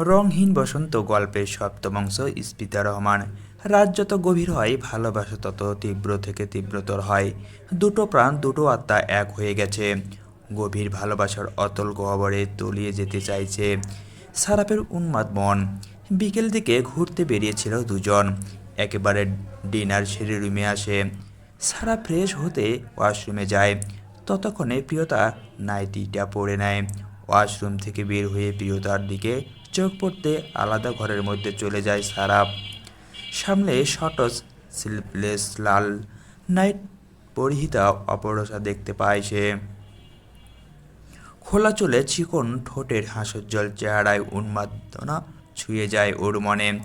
রংহীন বসন্ত গল্পের সপ্তম অংশ স্পিতা রহমান। রাত যত গভীর হয়, ভালোবাসা তত তীব্র থেকে তীব্রতর হয়। দুটো প্রাণ, দুটো আত্মা এক হয়ে গেছে। গভীর ভালোবাসার অতল গহ্বরে তলিয়ে যেতে চাইছে সারাপের উন্মাদ মন। বিকেল দিকে ঘুরতে বেরিয়েছিল দুজন। একেবারে ডিনার সেরে রুমে আসে। সারা ফ্রেশ হতে ওয়াশরুমে যায়। ততক্ষণে প্রিয়তা নাইটিটা পরে নেয়। ওয়াশরুম থেকে বের হয়ে প্রিয়তার দিকে চোখ পড়তে আলাদা ঘরের মধ্যে চলে যায় সারা। সামনে শটস স্লিপলেস লাল নাইট পরিহিতা অপরসা দেখতে পায় সে। খোলা চলে চিকন ঠোঁটের হাসজ্জ্বল চেহারায় উন্মাদনা ছুঁয়ে যায় ওর মনে।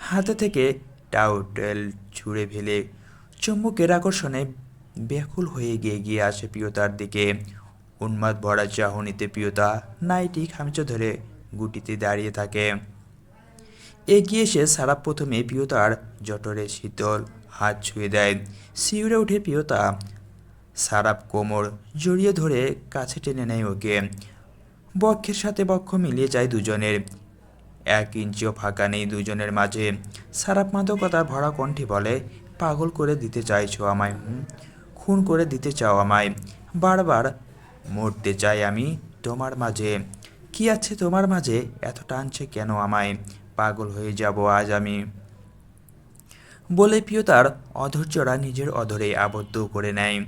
হাতে থেকে টাউটেল ছুঁড়ে ফেলে চুম্বকের আকর্ষণে ব্যাকুল হয়ে গিয়ে গিয়ে আসে প্রিয়তার দিকে। উন্মাদ ভরা চাহনিতে প্রিয়তা নাইটি খামচে ধরে গুটিতে দাঁড়িয়ে থাকে। এগিয়ে এসে সারা প্রথমে প্রিয়তার জটরে শীতল হাত ছুঁয়ে দেয়। শিউরে উঠে প্রিয়তা। সারাপ কোমর জড়িয়ে ধরে কাছে টেনে নেয় ওকে। বক্ষের সাথে বক্ষ মিলিয়ে যায় দুজনের। এক ইঞ্চিও ফাঁকা নেই দুজনের মাঝে। সারাপ মাদকতার ভরা কণ্ঠে বলে, পাগল করে দিতে চাইছো আমায়? খুন করে দিতে চাও আমায়। বারবার মরতে চাই আমি তোমার মাঝে। কি আছে তোমার মাঝে? এত টানছে কেন আমায়? পাগল হয়ে যাব আজ আমি। বলে প্রিয়তার অধৈর্যরা নিজের অধরে আবদ্ধ করে নেয়।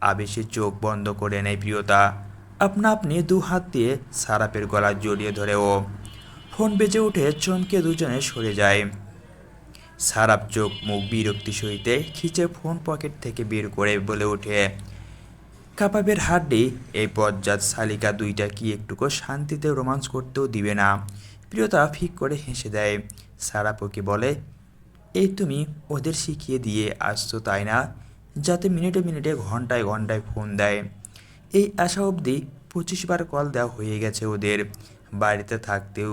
আবেশে চোখ বন্ধ করে নেয় প্রিয়তা। আপনা আপনি দু হাত দিয়ে সারাপের গলা জড়িয়ে ধরে ও ফোন বেজে উঠে চমকে দুজনে সরে যায়। সারাপ চোখ মুখ বিরক্তি সহিতে খিচে ফোন পকেট থেকে বের করে বলে ওঠে কাবাবের হাড্ডি, এই পর্যাত শালিকা দুইটা কি একটুকু শান্তিতে রোমান্স করতেও দিবে না? প্রিয়তা ফিক করে হেসে দেয়। সারাপকে বলে, এই তুমি ওদের শিখিয়ে দিয়ে আসছো তাই না? যাতে মিনিটে মিনিটে, ঘন্টায় ঘন্টায় ফোন দেয়। এই আশা অবধি পঁচিশ বার কল দেওয়া হয়ে গেছে ওদের। বাড়িতে থাকতেও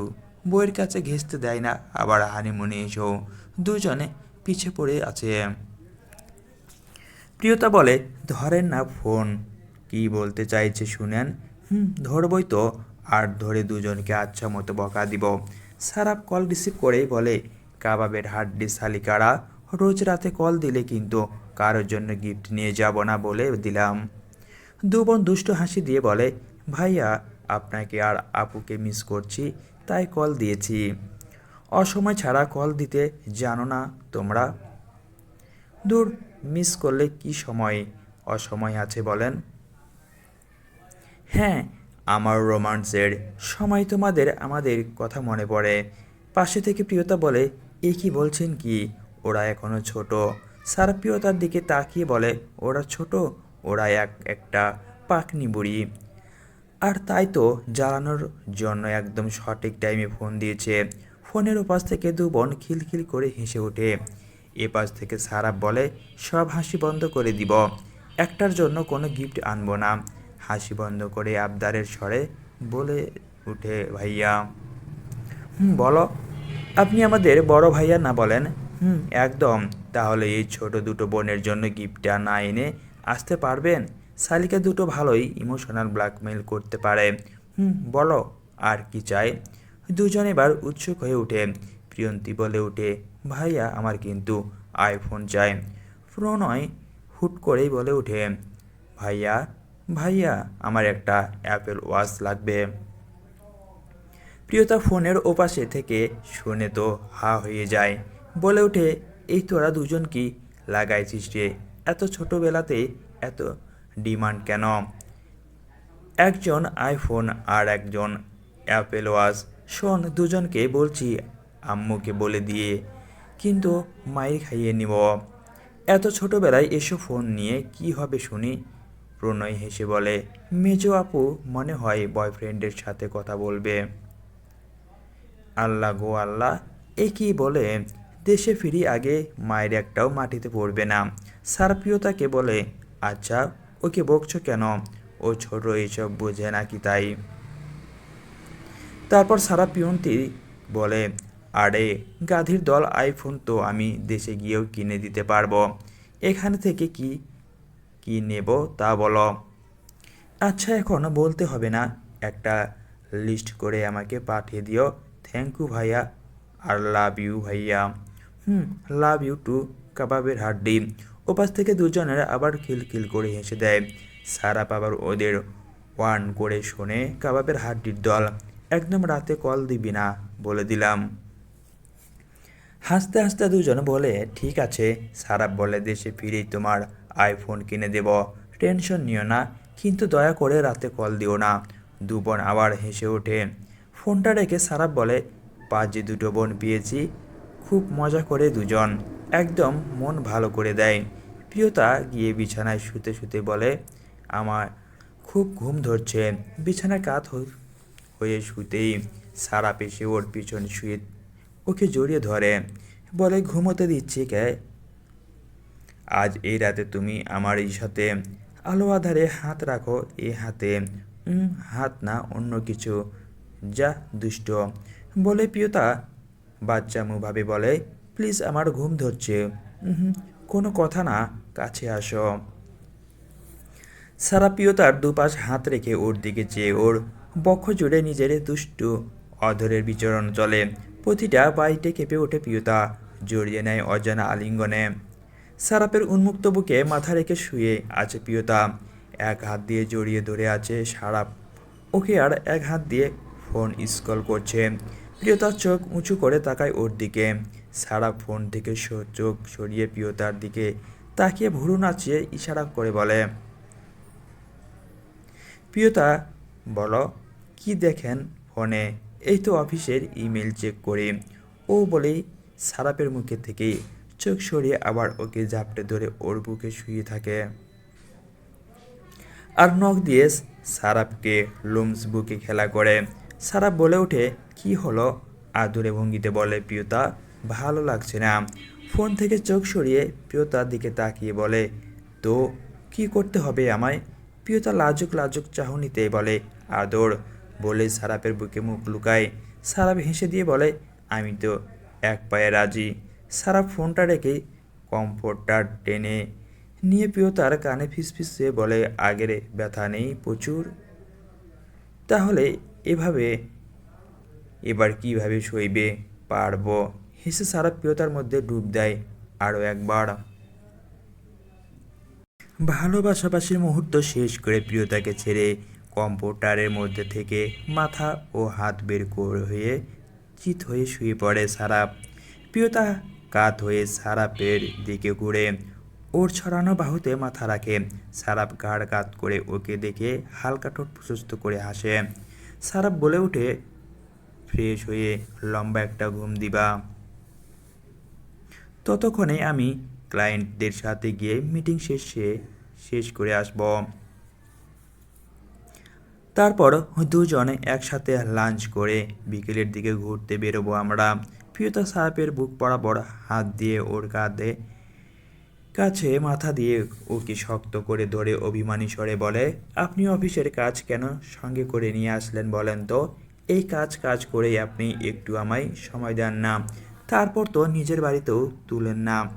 বইয়ের কাছে ঘেঁচতে দেয় না, আবার হানিমুনে এসেও দুজনে পিছে পড়ে আছে। প্রিয়তা বলে, ধরেন না ফোন। কি বলতে চাইছে শুনেন? হুম, ধরবই তো। আর ধরে দুজনকে আচ্ছা মতো বকা দিব। সারাপ কল রিসিভ করেই বলে, কাবাবের হাড্ডি শালিকারা, রোজ রাতে কল দিলে কিন্তু কারোর জন্য গিফট নিয়ে যাব না বলে দিলাম। দু বোন দুষ্ট হাসি দিয়ে বলে, ভাইয়া, আপনাকে আর আপুকে মিস করছি, তাই কল দিয়েছি। অসময় ছাড়া কল দিতে জানো না তোমরা? দূর, মিস করলে কি সময়? অসময় আছে বলেন। হ্যাঁ আমার রোমান্সের সময় তোমাদের আমাদের কথা মনে পড়ে। পাশে থেকে প্রিয়তা বলে, এ কি বলছেন কি? ওরা এখনও ছোট। সারা প্রিয়তার দিকে তাকিয়ে বলে, ওরা ছোট? ওরা এক, একটা পাকনি বুড়ি। আর তাই তো জ্বালানোর জন্য একদম সঠিক টাইমে ফোন দিয়েছে। ফোনের ওপাশ থেকে দু বোন খিলখিল করে হেসে ওঠে। এপাশ থেকে সারাপ বলে, সব হাসি বন্ধ করে দিব। একটার জন্য কোনো গিফট আনব না। হাসি বন্ধ করে আবদারের স্বরে বলে উঠে, ভাইয়া, হুম, বলো। আপনি আমাদের বড় ভাইয়া না বলেন? হুম, একদম। তাহলে এই ছোট দুটো বোনের জন্য গিফটটা না এনে আসতে পারবেন? শালিকা দুটো ভালোই ইমোশনাল ব্ল্যাকমেল করতে পারে। হুম, বলো, আর কি চাই? দুজন এবার উৎসুক হয়ে ওঠে প্রিয়ন্তী বলে ওঠে ভাইয়া, আমার কিন্তু আইফোন চাই। প্রণয় হুট করেই বলে ওঠে ভাইয়া ভাইয়া, আমার একটা অ্যাপেল ওয়াচ লাগবে। প্রিয়তা ফোনের ওপাশে থেকে শুনে তো হা হয়ে যায়। বলে ওঠে, এই তোরা দুজন কি লাগাইছিস রে? এত ছোটোবেলাতে এত ডিমান্ড কেন? একজন আইফোন আর একজন অ্যাপেল ওয়াচ। শোন, দুজনকে বলছি আম্মুকে বলে দিয়ে, কিন্তু মায়ের খাইয়ে নিব। এত ছোটোবেলায় এসো ফোন নিয়ে কি হবে শুনি? প্রণয় হেসে বলে, মেজো আপু, মনে হয় বয়ফ্রেন্ডের সাথে কথা বলবে। আল্লাহ গো আল্লাহ, এ কি বলে? দেশে ফিরি আগে মায়ের একটাও মাটিতে পড়বে না। সারপ্রিয়তাকে বলে আচ্ছা ওকে বকছো কেন? ও ছোট এইসব বোঝে নাকি তাই? তারপর সারা পিয়ন্তি বলে, আরে, গাধীর দল আইফোন তো আমি দেশে গিয়েও কিনে দিতে পারব। এখানে থেকে কি কি নেব তা বলো। আচ্ছা এখন বলতে হবে না। একটা লিস্ট করে আমাকে পাঠিয়ে দিও। থ্যাংক ইউ ভাইয়া। আর লাভ ইউ ভাইয়া। হুম লাভ ইউ টু কাবাবের হাড্ডি ওপাশ থেকে দুজনের আবার খিলখিল করে হেসে দেয়। সারাপ আবার ওদের ওয়ান করে শোনে কাবাবের হাড্ডির দল। একদম রাতে কল দিবি না, বলে দিলাম। হাসতে হাসতে দুজন বলে, ঠিক আছে। সারাপ বলে দেশে ফিরেই তোমার আইফোন কিনে দেব। টেনশন নিও না, কিন্তু দয়া করে রাতে কল দিও না। দু বোন আবার হেসে ওঠে। ফোনটা রেখে সারাপ বলে, পাঁচে দুটো বোন পেয়েছি, খুব মজা করে দুজন। একদম মন ভালো করে দেয়। প্রিয়তা গিয়ে বিছানায় শুতে শুতে বলে, আমার খুব ঘুম ধরছে। বিছানায় কাত হয়ে শুতেই সারা পেশে ওর পিছন শুয়ে ওকে জড়িয়ে ধরে। বলে, ঘুমোতে দিচ্ছি কে? আজ এই রাতে তুমি আমার এই সাথে আলো আধারে হাত রাখো এই হাতে হাত না অন্য কিছু। যা দুষ্ট। বলে প্রিয়তা বাচ্চা মুভাবে বলে, প্লিজ আমার ঘুম ধরছে। কোনো কথা না, কাছে আসো। সারা প্রিয়তার দুপাশ হাত রেখে ওর দিকে চেয়ে ওর বক্ষ জুড়ে নিজের দুষ্টু অধরের বিচরণ চলে। প্রতিটা বাড়িতে কেঁপে ওঠে প্রিয়তা জড়িয়ে নেয় অজানা আলিঙ্গনে। সারাপের উন্মুক্ত বুকে মাথা রেখে শুয়ে আছে প্রিয়তা। এক হাত দিয়ে জড়িয়ে ধরে আছে সারাপ। ওকে আর এক হাত দিয়ে ফোন স্কল করছে। প্রিয়তার চোখ উঁচু করে তাকায় ওর দিকে। সারা ফোন থেকে চোখ সরিয়ে প্রিয়তার দিকে তাকিয়ে ভুরু নাচিয়ে ইশারা করে বলে, প্রিয়তা, বলো, কি দেখেন ফোনে? এই তো অফিসের ইমেল চেক করি। ও বলেই সারাপের মুখে থেকে চোখ সরিয়ে আবার ওকে জাপটে ধরে ওর বুকে শুয়ে থাকে। আর নখ দিয়ে সারাপকে লুমস বুকে খেলা করে। সারাপ বলে ওঠে, কি হলো? আদুরে ভঙ্গিতে বলে প্রিয়তা ভালো লাগছে না। ফোন থেকে চোখ সরিয়ে প্রিয়তার দিকে তাকিয়ে বলে, তো কি করতে হবে আমায়? প্রিয়তা লাজুক লাজুক চাহনিতে বলে, আদর। বলে সারাপের বুকে মুখ লুকায়। সারাপ হেসে দিয়ে বলে, আমি তো এক পায়ে রাজি। সারাপ ফোনটা রেখে কমফোর্টার টেনে নিয়ে প্রিয়তার কানে ফিসফিসে বলে, আগের ব্যথা নেই প্রচুর। তাহলে এভাবে, এবার কীভাবে সইবে পারব? হেসে সারা প্রিয়তার মধ্যে ডুব দেয় আরও একবার। ভালোবাসাবাসির মুহূর্ত শেষ করে প্রিয়তাকে ছেড়ে কম্পিউটারের মধ্যে থেকে মাথা ও হাত বের করে হয়ে চিত হয়ে শুয়ে পড়ে সারা। প্রিয়তা কাত হয়ে সারাপের দিকে ঘুরে ওর ছড়ানো বাহুতে মাথা রাখে। সারাপ ঘাড় কাত করে ওকে দেখে হালকা ঠোঁট প্রশস্ত করে হাসে। সারাপ বলে ওঠে, ফ্রেশ হয়ে লম্বা একটা ঘুম দিবা। ততক্ষণে আমি ক্লায়েন্টদের সাথে গিয়ে মিটিং শেষে শেষ করে আসব। তারপর দুজনে একসাথে লাঞ্চ করে বিকেলের দিকে ঘুরতে বেরোবো আমরা। প্রিয়তা সাহেবের বুক বরাবর হাত দিয়ে ওর কাঁধে, কাছে মাথা দিয়ে ওকে শক্ত করে ধরে অভিমানী স্বরে বলে, আপনি অফিসের কাজ কেন সঙ্গে করে নিয়ে আসলেন বলেন তো? এই কাজ কাজ করেই আপনি একটু আমায় সময় দেন না। তারপর তো নিজের বাড়িতেও তুলেন না।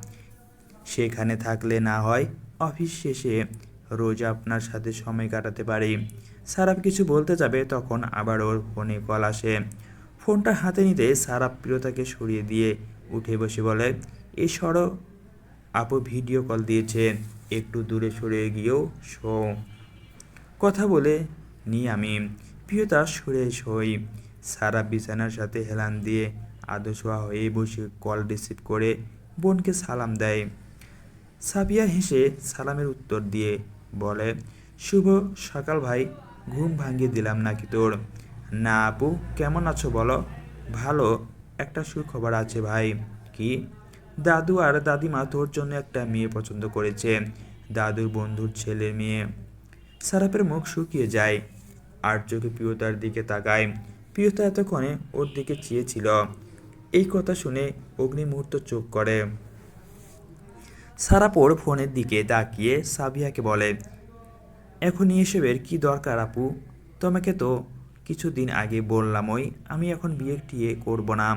সেখানে থাকলে না হয় অফিস শেষে রোজ আপনার সাথে সময় কাটাতে পারি। সারাপ কিছু বলতে যাবে তখন আবার ওর ফোনে কল আসে। ফোনটা হাতে নিতে সারাপ প্রিয়তাকে সরিয়ে দিয়ে উঠে বসে বলে, এই সরো। আপু ভিডিও কল দিয়েছে একটু দূরে সরে গিয়েও শো কথা বলে নি আমি, প্রিয়তা, সরে সই সারা বিছানার সাথে হেলান দিয়ে আদোশোয়া হয়ে বসে কল রিসিভ করে বোনকে সালাম দেয়। সাবিয়া হেসে সালামের উত্তর দিয়ে বলে, শুভ সকাল ভাই, ঘুম ভাঙিয়ে দিলাম নাকি তোর? না, আপু, কেমন আছো বলো? ভালো, একটা সুখবর আছে ভাই। কি? দাদু আর দাদিমা তোর জন্য একটা মেয়ে পছন্দ করেছে, দাদুর বন্ধুর ছেলের মেয়ে। সারাপের মুখ শুকিয়ে যায়। আর চোখে প্রিয়তার দিকে তাকায়। প্রিয়তা এতক্ষণে ওর দিকে চেয়েছিল। এই কথা শুনে অগ্নিমুহূর্ত চোখ করে। সারাপোর ফোনের দিকে তাকিয়ে সাবিয়াকে বলে, এখনই এসবের কি দরকার, আপু? তোমাকে তো কিছুদিন আগে বললামই আমি এখন বিয়ে টিয়ে করব না।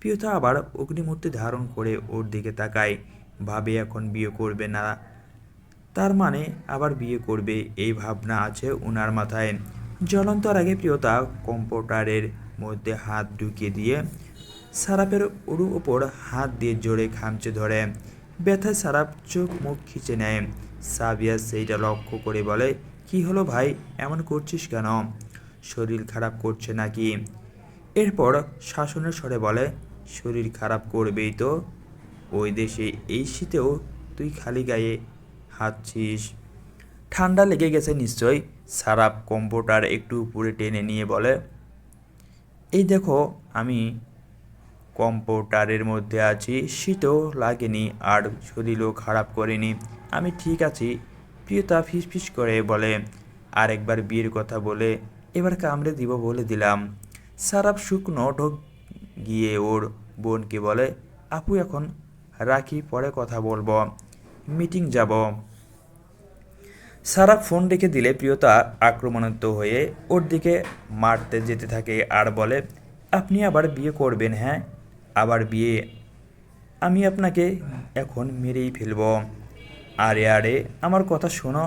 প্রিয়তা আবার অগ্নিমূর্তি ধারণ করে ওর দিকে তাকায়। ভাবে এখন বিয়ে করবে না। তার মানে আবার বিয়ে করবে? এই ভাবনা আছে ওনার মাথায়। জ্বলন্তর আগে প্রিয়তা কম্পিউটারের মধ্যে হাত ঢুকিয়ে দিয়ে সারাপের উড়ু ওপর হাত দিয়ে জোরে খামচে ধরে। ব্যথায় সারাপ চোখ মুখ খিচে নেয়। সাবিয়া সেইটা লক্ষ্য করে বলে, কি হলো ভাই? এমন করছিস কেন? শরীর খারাপ করছে নাকি? এরপর শাসনের স্বরে বলে, শরীর খারাপ করবেই তো। ওই দেশে এই শীতেও তুই খালি গায়ে হাঁটছিস। ঠান্ডা লেগে গেছে নিশ্চয়। সারাপ কম্পিউটার একটু উপরে টেনে নিয়ে বলে, এই দেখো, আমি কম্পিউটারের মধ্যে আছি। শীতও লাগেনি আর শরীরও খারাপ করেনি। আমি ঠিক আছি। প্রিয়তা ফিস ফিস করে বলে, আরেকবার বিয়ের কথা বলে এবার কামড়ে দিব বলে দিলাম। সারাপ শুকনো ঢোক গিয়ে ওর বোনকে বলে, আপু, এখন রাখি, পরে কথা বলব। মিটিং যাব। সারা ফোন রেখে দিলে প্রিয়তা আক্রমণাত্ম হয়ে ওর দিকে মারতে যেতে থাকে আর বলে, আপনি আবার বিয়ে করবেন হ্যাঁ? আবার বিয়ে? আমি আপনাকে এখন মেরেই ফেলব। আরে আরে, আমার কথা শোনো।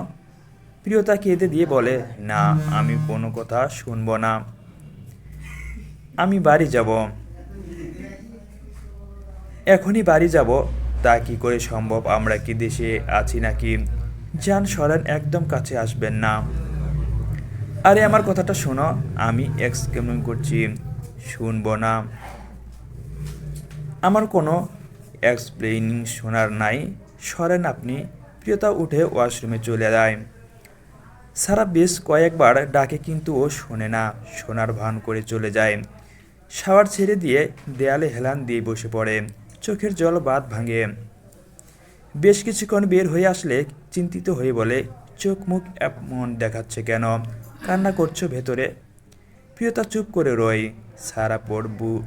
প্রিয়তা কেঁদে দিয়ে বলে, না, আমি কোনো কথা শুনব না। আমি বাড়ি যাব। এখনই বাড়ি যাব। তা কি করে সম্ভব? আমরা কি দেশে আছি নাকি? যান সরেন একদম কাছে আসবেন না। আরে, আমার কথাটা শোনো, আমি এক্স কেমন করছি, শুনব না। আমার কোনো এক্সপ্লেনিং শোনার নাই। সরেন আপনি প্রিয়তা উঠে ওয়াশরুমে চলে যায়। সারা বেশ কয়েকবার ডাকে কিন্তু ও শোনে না, সোনার ভান করে চলে যায়। শাওয়ার ছেড়ে দিয়ে দেয়ালে হেলান দিয়ে বসে পড়ে, চোখের জল বাদ ভাঙে। বেশ কিছুক্ষণ বের হয়ে আসলে চিন্তিত হয়ে বলে, চোখ মুখ এমন দেখাচ্ছে কেন? কান্না করছ ভেতরে? প্রিয়তা চুপ করে রয়, সারা পড়বু,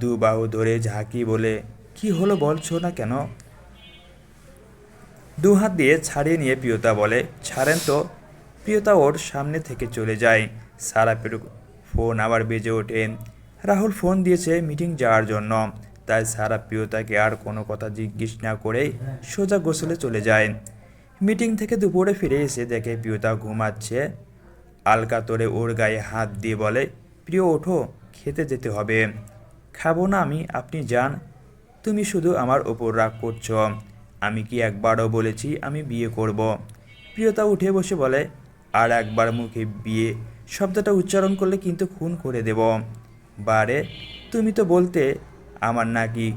দু বাহু ধরে ঝাঁকি বলে, কি হলো বলছো না কেন? দু হাত দিয়ে ছাড়িয়ে নিয়ে প্রিয়তা বলে, ছাড়েন তো প্রিয়তা ওর সামনে থেকে চলে যায়। সারাপের ফোন আবার বেজে ওঠে। রাহুল ফোন দিয়েছে মিটিং যাওয়ার জন্য। তাই সারা প্রিয়তাকে আর কোনো কথা জিজ্ঞেস না করেই সোজা গোসলে চলে যায়। মিটিং থেকে দুপুরে ফিরে এসে দেখে প্রিয়তা ঘুমাচ্ছে। আলকা তোরে ওর গায়ে হাত দিয়ে বলে, প্রিয়, ওঠো, খেতে যেতে হবে। খাব না আমি, আপনি যান। তুমি শুধু আমার ওপর রাগ করছ। আমি কি একবারও বলেছি আমি বিয়ে করব। প্রিয়তা উঠে বসে বলে আর একবার মুখে বিয়ে শব্দটা উচ্চারণ করলে কিন্তু খুন করে দেব। বারে, তুমি তো বলতে আমার নাকি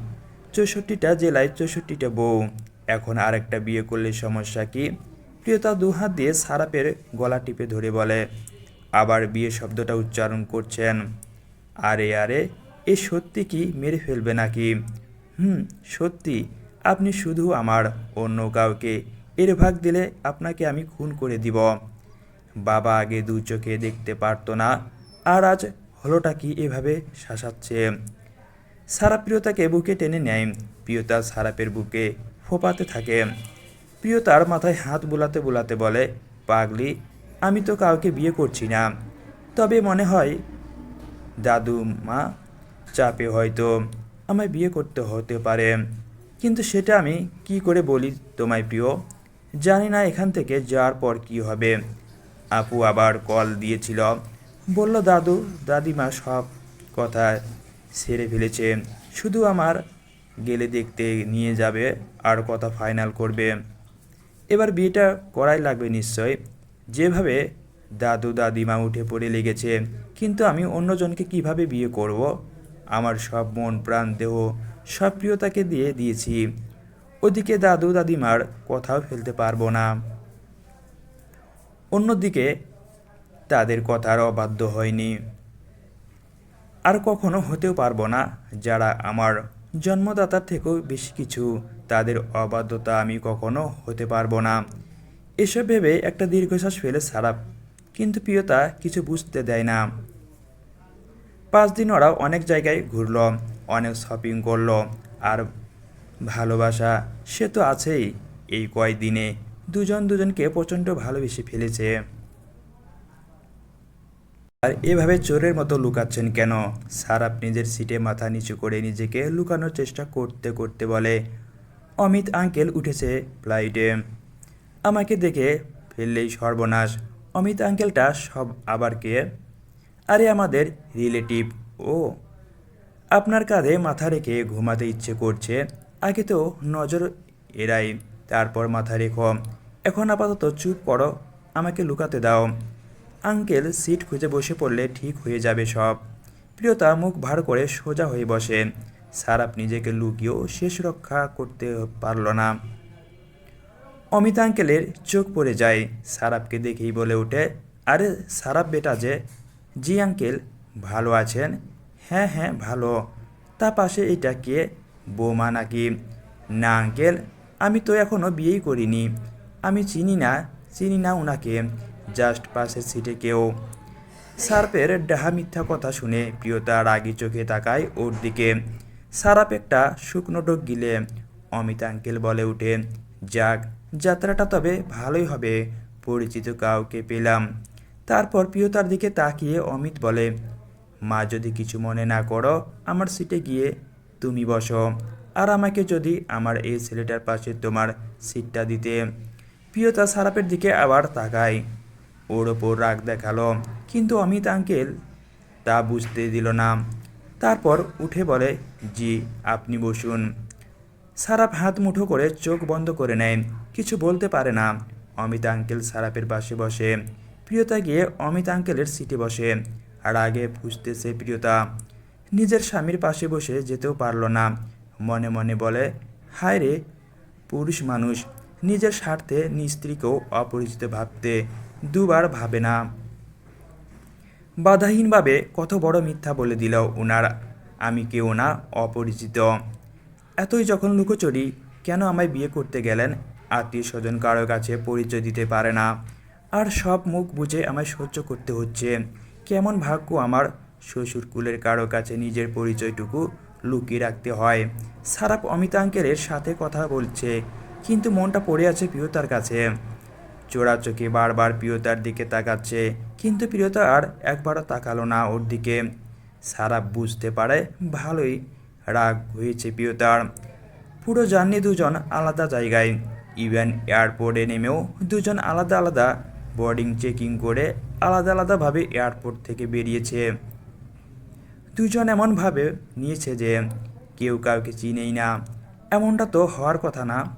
চৌষট্টিটা জেলায় চৌষট্টিটা বউ। এখন আরেকটা বিয়ে করলে সমস্যা কি? প্রিয়তা দু হাত দিয়ে সারাপের গলা টিপে ধরে বলে, আবার বিয়ে শব্দটা উচ্চারণ করছেন। আরে আরে, এ সত্যি কি মেরে ফেলবে নাকি? হুম, সত্যি, আপনি শুধু আমার অন্য কাউকে এর ভাগ দিলে আপনাকে আমি খুন করে দিব। বাবা আগে দু চোখে দেখতে পারতো না, আর আজ হলোটা কি এভাবে শাসাচ্ছে? সারা প্রিয়তাকে বুকে টেনে নেয়। প্রিয়তা সারাপের বুকে ফোপাতে থাকে। প্রিয়তার মাথায় হাত বুলাতে বুলাতে বলে, পাগলি, আমি তো কাউকে বিয়ে করছি না। তবে মনে হয়, দাদু মা, চাপে হয়তো আমায় বিয়ে করতে হতে পারে। কিন্তু সেটা আমি কি করে বলি তোমায় প্রিয়? জানি না এখান থেকে যাওয়ার পর কি হবে। আপু আবার কল দিয়েছিল। বলল, দাদু, দাদিমা সব কথা সেরে ফেলেছে। শুধু আমার গেলে দেখতে নিয়ে যাবে, আর কথা ফাইনাল করবে। এবার বিয়েটা করাই লাগবে নিশ্চয়। যেভাবে দাদু দাদিমা উঠে পড়ে লেগেছে, কিন্তু আমি অন্যজনকে কীভাবে বিয়ে করব? আমার সব মন, প্রাণ, দেহ, সব প্রিয়তাকে দিয়ে দিয়েছি। ওদিকে দাদু দাদিমার কথাও ফেলতে পারব না। অন্যদিকে তাদের কথার অবাধ্য হয়নি। আর কখনো হতেও পারব না যারা আমার জন্মদাতার থেকেও বেশি কিছু। তাদের অবাধ্যতা আমি কখনো হতে পারব না। এসব ভেবে একটা দীর্ঘশ্বাস ফেলে সারাপ, কিন্তু প্রিয়তা কিছু বুঝতে দেয় না। পাঁচ দিন ওরা অনেক জায়গায় ঘুরলো, অনেক শপিং করল, আর ভালোবাসা সে তো আছেই এই কয়দিনে। দুজন দুজনকে প্রচণ্ড ভালোবেসে ফেলেছে। আর এভাবে চোরের মতো লুকাচ্ছেন কেন? সারাপ নিজের সিটে মাথা নিচু করে নিজেকে লুকানোর চেষ্টা করতে করতে বলে, অমিত আঙ্কেল উঠেছে ফ্লাইটে। আমাকে দেখে ফেললেই সর্বনাশ। অমিত আঙ্কেলটা সব আবার কে? আরে, আমাদের রিলেটিভ। ও, আপনার কাঁধে মাথা রেখে ঘুমাতে ইচ্ছে করছে। আগে তো নজর এড়াই। তারপর মাথা রেখো, এখন আপাতত চুপ করো, আমাকে লুকাতে দাও। আঙ্কেল সিট খুঁজে বসে পড়লে ঠিক হয়ে যাবে সব। প্রিয়তা মুখ ভার করে সোজা হয়ে বসে। সারাপ নিজেকে লুকিয়েও শেষ রক্ষা করতে পারল না। অমিত আঙ্কেলের চোখ পড়ে যায়। সারাপকে দেখেই বলে ওঠে, আরে সারাপ বেটা যে। জি আঙ্কেল, ভালো আছেন? হ্যাঁ হ্যাঁ ভালো। তা পাশে এটা কে? বৌমা নাকি? না আঙ্কেল আমি তো এখনও বিয়েই করিনি। আমি চিনি না চিনি না ওনাকে জাস্ট পাশের সিটে কেউ। সার্পের ডাহা মিথ্যা কথা শুনে প্রিয়তা রাগি চোখে তাকায় ওর দিকে। সারাপ একটা শুকনো ডোক গিলে অমিত আঙ্কেল বলে উঠে, যাক, যাত্রাটা তবে ভালোই হবে, পরিচিত কাউকে পেলাম। তারপর প্রিয়তার দিকে তাকিয়ে অমিত বলে, মা, যদি কিছু মনে না করো, আমার সিটে গিয়ে তুমি বসো। আর আমাকে যদি আমার এই ছেলেটার পাশে তোমার সিটটা দিতে। প্রিয়তা সারাপের দিকে আবার তাকায়। ওর ওপর রাগ দেখাল, কিন্তু অমিত আঙ্কেল তা বুঝতে দিল না। তারপর উঠে বলে, জি, আপনি বসুন। সারাপ হাত মুঠো করে চোখ বন্ধ করে নেয়, কিছু বলতে পারে না। অমিত আঙ্কেল সারাপের পাশে বসে। প্রিয়তা গিয়ে অমিত আঙ্কেলের সিটে বসে। আর আগে ফুসতেছে প্রিয়তা। নিজের স্বামীর পাশে বসে যেতেও পারল না। মনে মনে বলে, হায় রে, পুরুষ মানুষ, নিজের স্বার্থে স্ত্রীকেও অপরিচিত ভাবতে দুবার ভাবে না। বাধাহীনভাবে কত বড় মিথ্যা বলে দিল ওনার আমি কেউ না, অপরিচিত। এতই যখন লুকোচুরি, কেন আমায় বিয়ে করতে গেলেন? আত্মীয় স্বজন কারও কাছে পরিচয় দিতে পারে না। আর সব মুখ বুঝে আমায় সহ্য করতে হচ্ছে। কেমন ভাগ্য আমার শ্বশুর কুলের কারও কাছে নিজের পরিচয়টুকু লুকিয়ে রাখতে হয়। সারাপ অমিতা আঙ্কেলের সাথে কথা বলছে, কিন্তু মনটা পড়ে আছে প্রিয়তার কাছে। চোরা চোখে বারবার প্রিয়তার দিকে তাকাচ্ছে, কিন্তু প্রিয়তা আর একবারও তাকালো না ওর দিকে। সারা বুঝতে পারে, ভালোই রাগ হয়েছে প্রিয়তার। পুরো জার্নি দুজন আলাদা জায়গায়। ইভেন এয়ারপোর্টে নেমেও দুজন আলাদা আলাদা বোর্ডিং, চেকিং করে আলাদা আলাদাভাবে এয়ারপোর্ট থেকে বেরিয়েছে। দুজন এমনভাবে নিয়েছে যে কেউ কাউকে চিনেই না। এমনটা তো হওয়ার কথা না।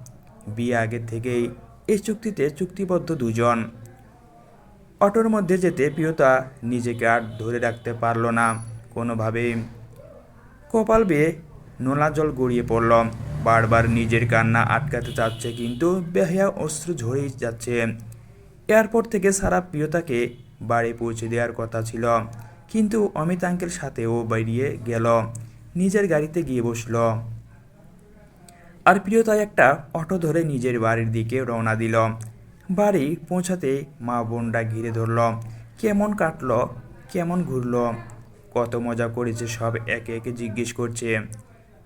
বিয়ে আগে থেকেই এই চুক্তিতে চুক্তিবদ্ধ দুজন অটোর মধ্যে যেতে প্রিয়তা নিজেকে আর ধরে রাখতে পারল না কোনোভাবেই। কপাল বেয়ে নোনা জল গড়িয়ে পড়ল। বারবার নিজের কান্না আটকাতে চাচ্ছে কিন্তু বেহায়া অস্ত্র ঝরেই যাচ্ছে। এয়ারপোর্ট থেকে সারা প্রিয়তাকে বাড়ি পৌঁছে দেওয়ার কথা ছিল। কিন্তু অমিত আঙ্কেল সাথেও বেরিয়ে গেল। নিজের গাড়িতে গিয়ে বসল। আর প্রিয়তা একটা অটো ধরে নিজের বাড়ির দিকে রওনা দিল। বাড়ি পৌঁছাতে মা বোনরা ঘিরে ধরল। কেমন কাটলো, কেমন ঘুরলো, কত মজা করেছে সব একে একে জিজ্ঞেস করছে।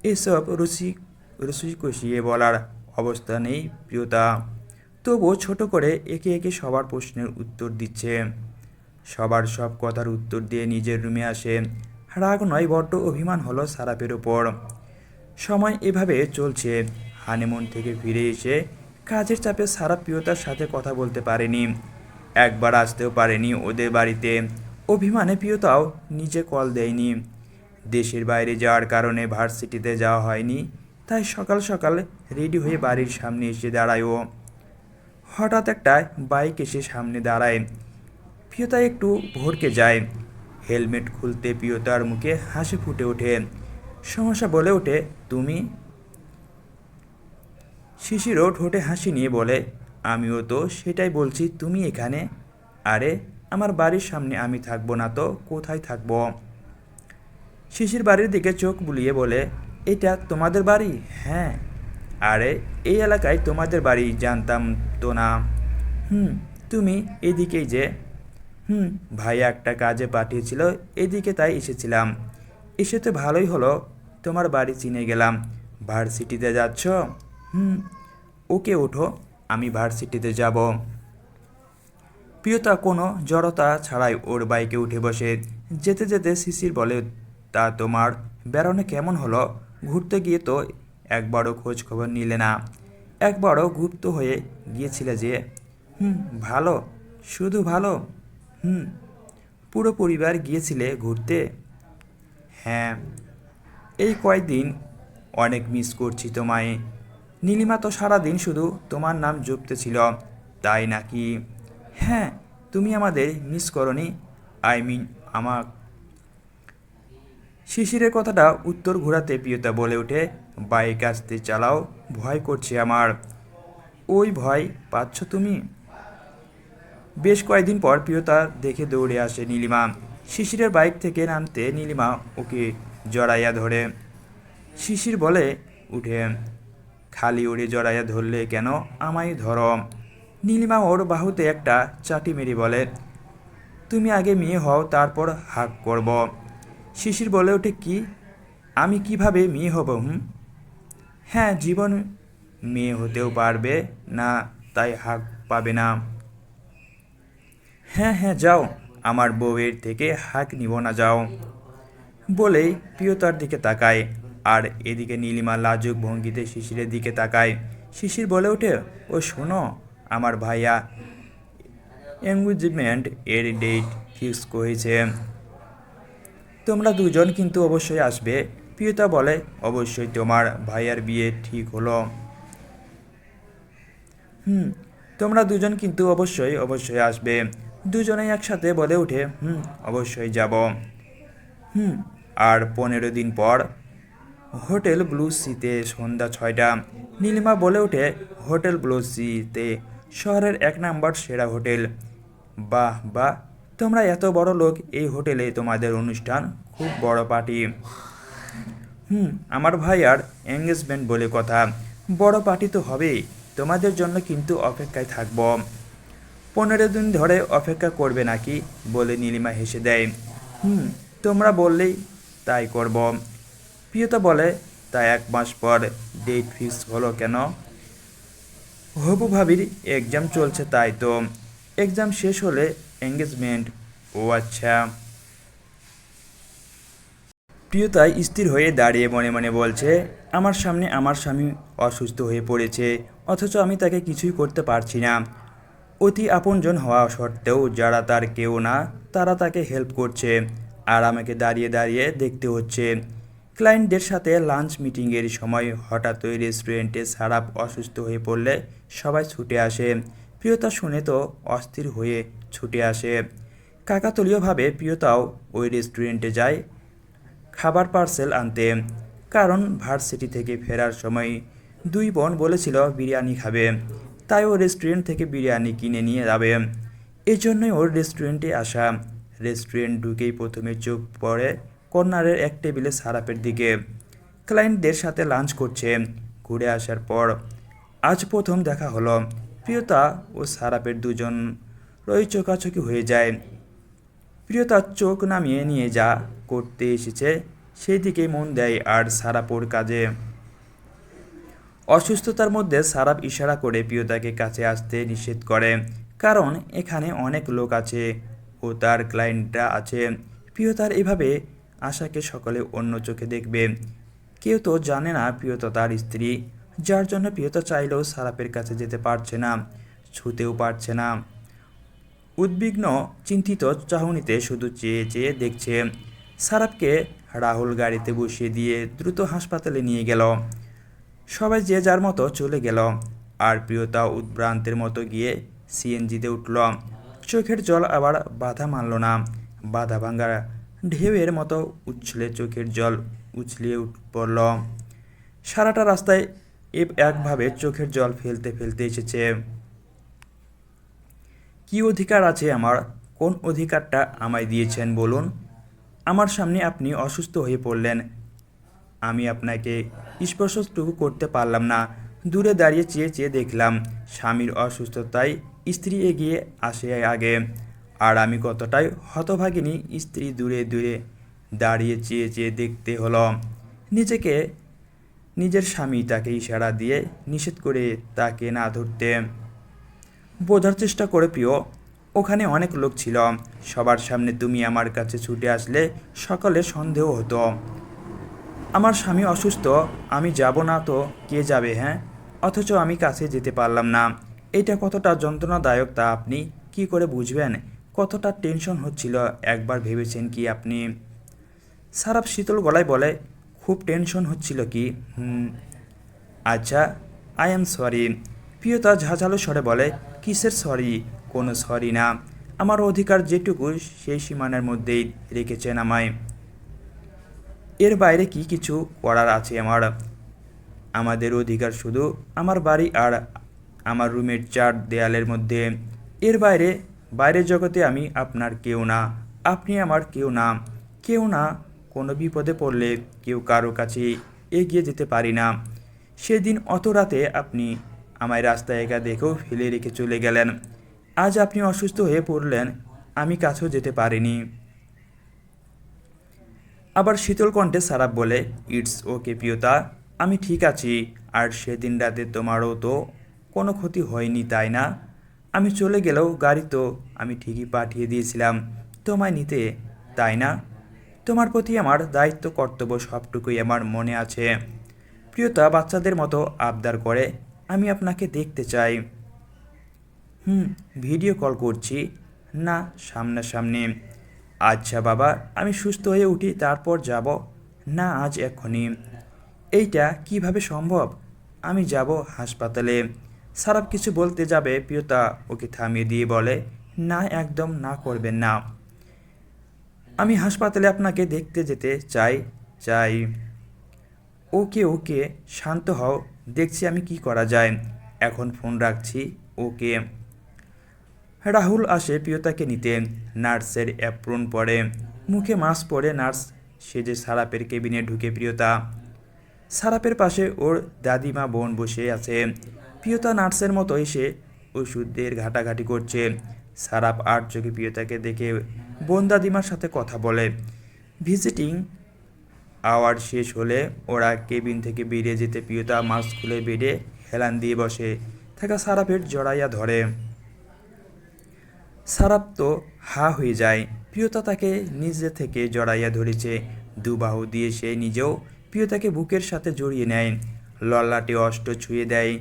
এসব রুচি রুচি কষিয়ে বলার অবস্থা নেই প্রিয়তা। তবুও ছোট করে একে একে সবার প্রশ্নের উত্তর দিচ্ছে। সবার সব কথার উত্তর দিয়ে নিজের রুমে আসে। রাগ নয়, বড্ড অভিমান হলো সারাপের ওপর সময় এভাবে চলছে। হানিমুন থেকে ফিরে এসে কাজের চাপে সারা প্রিয়তার সাথে কথা বলতে পারেনি। একবার আসতেও পারেনি ওদের বাড়িতে। অভিমানে প্রিয়তাও নিজে কল দেয়নি। দেশের বাইরে যাওয়ার কারণে ভার্সিটিতে যাওয়া হয়নি, তাই সকাল সকাল রেডি হয়ে বাড়ির সামনে এসে দাঁড়ায় ও। হঠাৎ একটা বাইক এসে সামনে দাঁড়ায়। প্রিয়তা একটু ভরকে যায়। হেলমেট খুলতে প্রিয়তার মুখে হাসি ফুটে ওঠে। সমস্যা বলে ওঠে, তুমি? শিশিরও ঠোঁটে হাসি নিয়ে বলে, আমিও তো সেটাই বলছি, তুমি এখানে? আরে, আমার বাড়ির সামনে আমি থাকব না তো, কোথায় থাকব? শিশির বাড়ির দিকে চোখ বুলিয়ে বলে, এটা তোমাদের বাড়ি? হ্যাঁ। আরে, এই এলাকায় তোমাদের বাড়ি জানতাম তো না। হুম, তুমি এদিকেই যে। হুম। ভাই একটা কাজে পাঠিয়েছিল, এদিকে তাই এসেছিলাম। এসে তো ভালোই হলো, তোমার বাড়ি চিনে গেলাম। ভার্সিটিতে যাচ্ছ? হুম, ওকে ওঠো, আমি ভার্সিটিতে যাব। প্রিয়তা কোনো জড়তা ছাড়াই ওর বাইকে উঠে বসে। যেতে যেতে শিশির বলে, তা তোমার বেড়ানো কেমন হলো? ঘুরতে গিয়ে তো একবারও খোঁজ খবর নিলে না। একবারও গুপ্ত হয়ে গিয়েছিলে যে, হুম, ভালো, শুধু ভালো। হুম, পুরো পরিবার গিয়েছিলে ঘুরতে? হ্যাঁ। এই কয়দিন অনেক মিস করছি তোমায়। নীলিমা তো সারাদিন শুধু তোমার নাম জপতেছিল তাই নাকি? হ্যাঁ তুমি আমাদের মিস করনি আই মিন আমার। শিশিরের কথাটা উত্তর ঘোরাতে প্রিয়তা বলে ওঠে, বাইক আসতে চালাও, ভয় করছে আমার। ওই ভয় পাচ্ছ তুমি? বেশ কয়েকদিন পর প্রিয়তা দেখে দৌড়ে আসে নীলিমা। শিশিরের বাইক থেকে নামতে নীলিমা ওকে জড়াইয়া ধরে। শিশির বলে, উঠে, খালি উড়ে জড়াইয়া ধরলে কেন? আমায় ধর। নীলিমা ওর বাহুতে একটা চাটি মেরে বলে, তুমি আগে মেয়ে হও, তারপর হাক করব। শিশির বলে ওঠে, কি? আমি কীভাবে মেয়ে হব, হুম? হ্যাঁ জীবন মেয়ে হতেও পারবে, না, তাই হাক পাবে না। হ্যাঁ হ্যাঁ যাও। আমার বউয়ের থেকে হাক নিব না, যাও। বলেই প্রিয়তার দিকে তাকায়, আর এদিকে নীলিমা লাজুক ভঙ্গিতে শিশিরের দিকে তাকায়। শিশির বলে ওঠে, ও, শোনো, আমার ভাইয়া এঙ্গেজমেন্ট এর ডেট ফিক্স করেছে। তোমরা দুজন কিন্তু অবশ্যই আসবে। প্রিয়তা বলে, অবশ্যই তোমার ভাইয়ার বিয়ে ঠিক হলো। হুম, তোমরা দুজন কিন্তু অবশ্যই অবশ্যই আসবে। দুজনেই একসাথে বলে ওঠে হুম অবশ্যই যাব। হুম। আর পনেরো দিন পর হোটেল ব্লু সিতে সন্ধ্যা ছয়টা নীলিমা বলে ওঠে হোটেল ব্লু সিতে শহরের এক নাম্বার সেরা হোটেল। বাহ বাহ তোমরা এত বড় লোক এই হোটেলে তোমাদের অনুষ্ঠান খুব বড় পার্টি। হুম আমার ভাই আর এঙ্গেজমেন্ট বলে কথা বড় পার্টি তো হবেই তোমাদের জন্য কিন্তু অপেক্ষায় থাকব। পনেরো দিন ধরে অপেক্ষা করবে নাকি বলে নীলিমা হেসে দেয়। হুম, তোমরা বললেই তাই করব। প্রিয়তা বলে, তা এক মাস পর ডেট ফিক্স হলো কেন? হবু ভাবির এক্সাম চলছে তাই তো। এক্সাম শেষ হলে এঙ্গেজমেন্ট ও আচ্ছা। প্রিয়তায় স্থির হয়ে দাঁড়িয়ে মনে মনে বলছে, আমার সামনে আমার স্বামী অসুস্থ হয়ে পড়েছে, অথচ আমি তাকে কিছুই করতে পারছি না। অতি আপনজন হওয়া সত্ত্বেও যারা তার কেউ না, তারা তাকে হেল্প করছে আর আমাকে দাঁড়িয়ে দাঁড়িয়ে দেখতে হচ্ছে। ক্লায়েন্টদের সাথে লাঞ্চ মিটিংয়ের সময় হঠাৎ ওই রেস্টুরেন্টে সারাপ অসুস্থ হয়ে পড়লে সবাই ছুটে আসে। প্রিয়তা শুনে তো অস্থির হয়ে ছুটে আসে। কাকাতলীয়ভাবে প্রিয়তাও ওই রেস্টুরেন্টে যায় খাবার পার্সেল আনতে। কারণ ভার্সিটি থেকে ফেরার সময় দুই বোন বলেছিল বিরিয়ানি খাবে। তাই ও রেস্টুরেন্ট থেকে বিরিয়ানি কিনে নিয়ে যাবে। এই জন্যই ওর রেস্টুরেন্টে আসা। রেস্টুরেন্ট ঢুকেই প্রথমে চোখ পড়ে কর্নারের এক টেবিলে সারাপের দিকে। ক্লায়েন্টদের সাথে লাঞ্চ করছে। ঘুরে আসার পর আজ প্রথম দেখা হলো। প্রিয়তা ও সারাপের দুজন রই চোকাচোকি হয়ে যায়। প্রিয়তার চোখ নামিয়ে নিয়ে যা করতে এসেছে সেই দিকে মন দেয় আর সারাপোর কাজে। অসুস্থতার মধ্যে সারাপ ইশারা করে প্রিয়তাকে কাছে আসতে নিষেধ করে। কারণ এখানে অনেক লোক আছে ও তার ক্লায়েন্টরা আছে। প্রিয়তার এভাবে আশাকে সকলে অন্য চোখে দেখবে। কেউ তো জানে না প্রিয়তা তার স্ত্রী, যার জন্য প্রিয়তা চাইলেও সারাপের কাছে যেতে পারছে না, ছুতেও পারছে না। উদ্বিগ্ন, চিন্তিত চাহনিতে শুধু চেয়ে চেয়ে দেখছে। সারাপকে রাহুল গাড়িতে বসিয়ে দিয়ে দ্রুত হাসপাতালে নিয়ে গেল। সবাই যে যার মতো চলে গেল। আর প্রিয়তা উদ্ভ্রান্তের মতো গিয়ে সিএনজিতে উঠল। চোখের জল আবার বাধা মানল না। বাধা ভাঙ্গা ঢেউয়ের মতো উছলে চোখের জল উছলিয়ে পড়ল। সারাটা রাস্তায় এ- একভাবে চোখের জল ফেলতে ফেলতে এসেছে। কি অধিকার আছে আমার? কোন অধিকারটা আমায় দিয়েছেন বলুন? আমার সামনে আপনি অসুস্থ হয়ে পড়লেন। আমি আপনাকে স্পর্শটুকু করতে পারলাম না। দূরে দাঁড়িয়ে চেয়ে চেয়ে দেখলাম, স্বামীর অসুস্থতায় স্ত্রী এগিয়ে আসে আগে। আর আমি কতটাই হতভাগিনী স্ত্রী দূরে দূরে দাঁড়িয়ে চেয়ে চেয়ে দেখতে হলো। নিজেকে, নিজের স্বামী তাকে ইশারা দিয়ে নিষেধ করে তাকে না ধরতে। বোঝার চেষ্টা করে প্রিয়, ওখানে অনেক লোক ছিল। সবার সামনে তুমি আমার কাছে ছুটে আসলে সকলে সন্দেহ হতো। আমার স্বামী অসুস্থ, আমি যাব না তো কে যাবে হ্যাঁ? অথচ আমি কাছে যেতে পারলাম না। এটা কতটা যন্ত্রণাদায়ক তা আপনি কি করে বুঝবেন? কতটা টেনশন হচ্ছিল, একবার ভেবেছেন কি আপনি? সারাপ শীতল গলায় বলে, খুব টেনশন হচ্ছিল কি? হুম আচ্ছা আই এম সরি প্রিয়তা ঝাঁঝালো স্বরে বলে, কিসের সরি কোনো সরি না। আমার অধিকার যেটুকু, সেই সীমানার মধ্যেই রেখেছেন আমায়। এর বাইরে কি কিছু করার আছে? আমার, আমাদের অধিকার শুধু আমার বাড়ি আর আমার রুমের চার দেয়ালের মধ্যে। এর বাইরে, বাইরের জগতে আমি আপনার কেউ না। আপনি আমার কেউ না। কেউ না কোনো বিপদে পড়লে কেউ কারও কাছে এগিয়ে যেতে পারি না। সেদিন অত রাতে আপনি আমায় রাস্তায় একা দেখেও ফেলে রেখে চলে গেলেন। আজ আপনি অসুস্থ হয়ে পড়লেন। আমি কাছেও যেতে পারিনি। আবার শীতল কণ্ঠে সারাপ বলে, ইটস ওকে প্রিয়তা আমি ঠিক আছি। আর সেদিন রাতে তোমারও তো কোনো ক্ষতি হয়নি, তাই না? আমি চলে গেলেও গাড়ি তো আমি ঠিকই পাঠিয়ে দিয়েছিলাম। তোমায় নিতে, তাই না? তোমার প্রতি আমার দায়িত্ব, কর্তব্য সবটুকুই আমার মনে আছে। প্রিয়তা বাচ্চাদের মতো আবদার করে, আমি আপনাকে দেখতে চাই। হুম, ভিডিও কল করছি। না, সামনাসামনি। আচ্ছা বাবা, আমি সুস্থ হয়ে উঠি, তারপর যাব। না, আজ এক্ষুনি। এইটা কীভাবে সম্ভব? আমি যাব হাসপাতালে। সারাপ কিছু বলতে যাবে, প্রিয়তা ওকে থামিয়ে দিয়ে বলে, না, একদম না করবেন না। আমি হাসপাতালে আপনাকে দেখতে যেতে চাই চাই। ওকে ওকে, শান্ত হও, দেখছি আমি কি করা যায়। এখন ফোন রাখছি ওকে। রাহুল আসে প্রিয়তাকে নিতে। নার্সের অ্যাপ্রন পরে। মুখে মাস্ক পরে নার্স সেজে সারাপের কেবিনে ঢুকে প্রিয়তা। সারাপের পাশে ওর দাদিমা বোন বসে আছে। প্রিয়তা নার্সের মতো এসে ওষুধের ঘাটাঘাটি করছে। সারাপ আর চোখে প্রিয়তাকে দেখে বোন দাদিমার সাথে কথা বলে। ভিজিটিং আওয়ার শেষ হলে ওরা কেবিন থেকে বেরিয়ে যেতে প্রিয়তা মাস্ক খুলে বেডে হেলান দিয়ে বসে। থাকা সারাপের জড়াইয়া ধরে। সারাপ তো হা হয়ে যায়। প্রিয়তা তাকে নিজে থেকে জড়াইয়া ধরেছে। দুবাহু দিয়ে সে নিজেও প্রিয়তাকে বুকের সাথে জড়িয়ে নেয়। লল্লাটে অষ্ট ছুঁয়ে দেয়।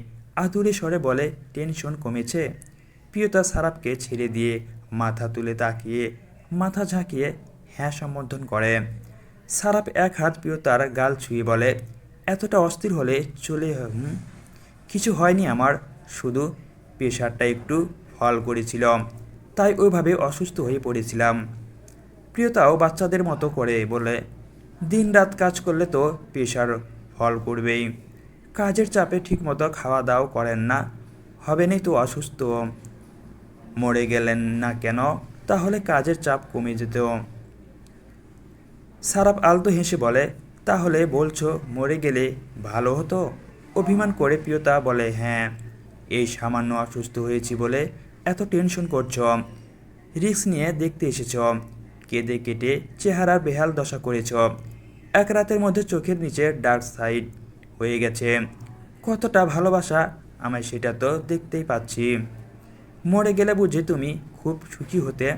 আতুরে স্বরে বলে, টেনশন কমেছে? প্রিয়তা সারাপকে ছেড়ে দিয়ে মাথা তুলে তাকিয়ে, মাথা ঝাঁকিয়ে হ্যাঁ সম্বোধন করে। সারাপ এক হাত প্রিয়তার গাল ছুঁয়ে বলে, এতটা অস্থির হলে চলে কিছু হয়নি আমার। শুধু প্রেশারটা একটু ফল করেছিল। তাই ওইভাবে অসুস্থ হয়ে পড়েছিলাম। প্রিয়তাও বাচ্চাদের মতো করে বলে দিন রাত কাজ করলে তো প্রেশার ফল করবেই। কাজের চাপে ঠিকমতো খাওয়া দাওয়া করেন না। হবেনই তো অসুস্থ। মরে গেলেন না কেন? তাহলে কাজের চাপ কমে যেত। সারাপ আলতো হেসে বলে, তাহলে বলছো মরে গেলে ভালো হতো? অভিমান করে প্রিয়তা বলে হ্যাঁ এই সামান্য অসুস্থ হয়েছি বলে এত টেনশন করছ? রিস্ক নিয়ে দেখতে এসেছ। কেঁদে কেটে চেহারার বেহাল দশা করেছ। এক রাতের মধ্যে চোখের নিচে ডার্ক সাইড হয়ে গেছে। কতটা ভালোবাসা আমায় সেটা তো দেখতেই পাচ্ছি। মরে গেলে বুঝি তুমি খুব সুখী হতে।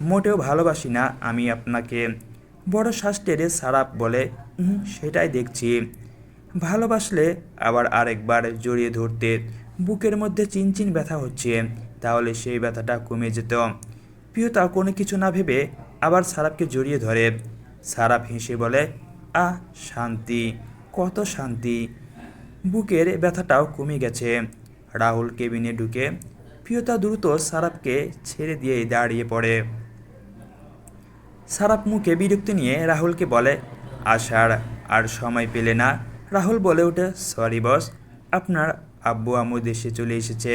মোটেও ভালোবাসি না আমি আপনাকে। বড় শ্বাস টেরে সারাপ বলে "হুম, সেটাই দেখছি। ভালোবাসলে আবার আরেকবার জড়িয়ে ধরতে বুকের মধ্যে চিনচিন ব্যথা হচ্ছে, তাহলে সেই ব্যথাটা কমে যেত। প্রিয়তা কোনো কিছু না ভেবে আবার সারাপকে জড়িয়ে ধরে। সারাপ হেসে বলে, আহ, শান্তি, কত শান্তি। বুকের ব্যথাটাও কমে গেছে। রাহুল কেবিনে ঢুকে প্রিয়তা দ্রুত সারাপকে ছেড়ে দিয়ে দাঁড়িয়ে পড়ে। সারাপ মুখে বিরক্তি নিয়ে রাহুলকে বলে আসার আর সময় পেলে না? রাহুল বলে ওঠে, সরি বস, আপনার আব্বু আম্মু দেশে চলে এসেছে।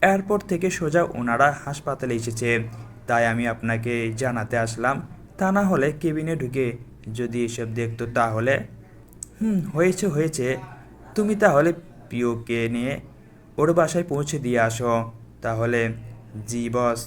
এয়ারপোর্ট থেকে সোজা ওনারা হাসপাতালে এসেছে। তাই আমি আপনাকে জানাতে আসলাম, তা না হলে কেবিনে ঢুকে যদি এসব দেখতো তাহলে। হুম, হয়েছে হয়েছে। তুমি তাহলে পিওকে নিয়ে ওর বাসায় পৌঁছে দিয়ে আসো। তাহলে জি, বস।